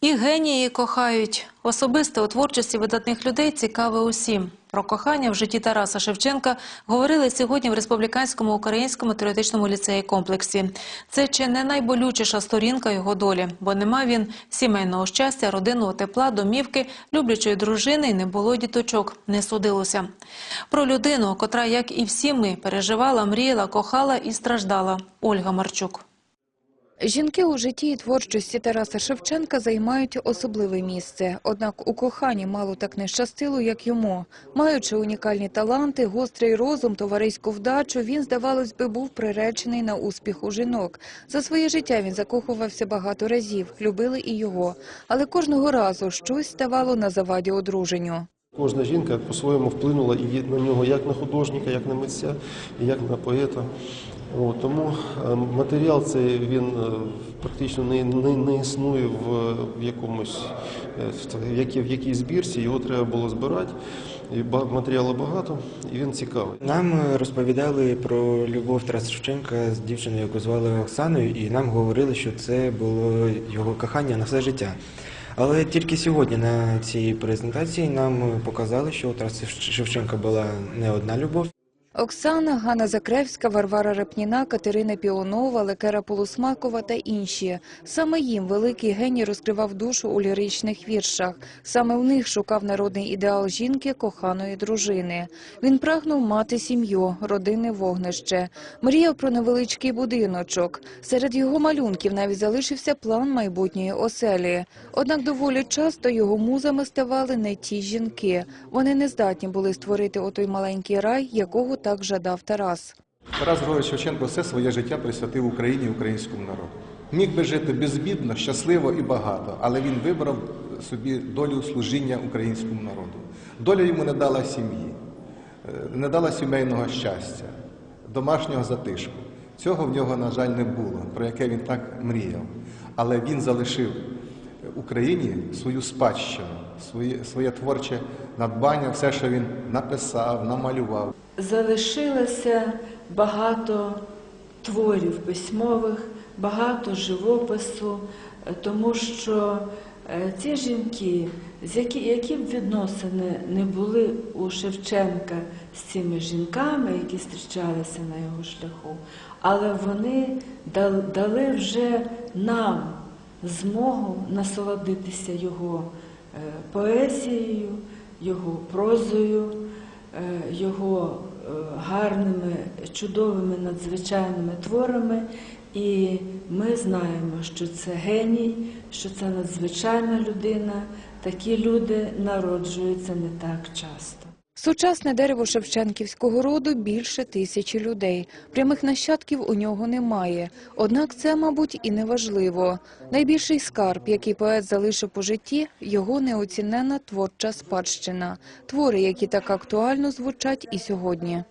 І генії кохають. Особисте у творчості видатних людей цікаве усім. Про кохання в житті Тараса Шевченка говорили сьогодні в Республіканському українському теоретичному ліцеї комплексі. Це чи не найболючіша сторінка його долі, бо не мав він сімейного щастя, родинного тепла, домівки, люблячої дружини і не було діточок, не судилося. Про людину, котра, як і всі ми, переживала, мріяла, кохала і страждала. Ольга Марчук. Жінки у житті і творчості Тараса Шевченка займають особливе місце. Однак у коханні мало так не щастило, як йому. Маючи унікальні таланти, гострий розум, товариську вдачу, він, здавалось би, був приречений на успіх у жінок. За своє життя він закохувався багато разів, любили і його. Але кожного разу щось ставало на заваді одруженню. Кожна жінка по-своєму вплинула і на нього як на художника, як на митця, і як на поета. От, тому е, матеріал цей він е, практично не, не, не існує в, якомусь е, в, якій- в якійсь збірці, його треба було збирати. І матеріалу багато, і він цікавий. Нам розповідали про любов Тараса Шевченка з дівчиною, яку звали Оксаною, і нам говорили, що це було його кохання на все життя. Але тільки сьогодні на цій презентації нам показали, що у Тараса Шевченка була не одна любов. Оксана, Ганна Закревська, Варвара Репніна, Катерина Піонова, Лекера Полусмакова та інші. Саме їм великий геній розкривав душу у ліричних віршах. Саме в них шукав народний ідеал жінки, коханої дружини. Він прагнув мати сім'ю, родинне вогнище. Мріяв про невеличкий будиночок. Серед його малюнків навіть залишився план майбутньої оселі. Однак доволі часто його музами ставали не ті жінки. Вони не здатні були створити отой маленький рай, якого так жадав Тарас. Тарас Григорович Шевченко все своє життя присвятив Україні і українському народу. Міг би жити безбідно, щасливо і багато, але він вибрав собі долю служіння українському народу. Доля йому не дала сім'ї, е, не дала сімейного щастя, домашнього затишку. Цього в нього, на жаль, не було, про яке він так мріяв. Але він залишив Україні свою спадщину, своє, своє творче надбання, все, що він написав, намалював. залишилося багато творів письмових, багато живопису, тому що е, ці жінки, які, б відносини не були у Шевченка з цими жінками, які зустрічалися на його шляху, але вони дали вже нам змогу насолодитися його поезією, його прозою, е, його е, гарними, чудовими, надзвичайними творами. І ми знаємо, що це геній, що це надзвичайна людина. Такі люди народжуються не так часто. Сучасне дерево Шевченківського роду більше тисячі людей. Прямих нащадків у нього немає. Однак це, мабуть, і не важливо. Найбільший скарб, який поет залишив у житті, його неоцінена творча спадщина. Твори, які так актуально звучать і сьогодні.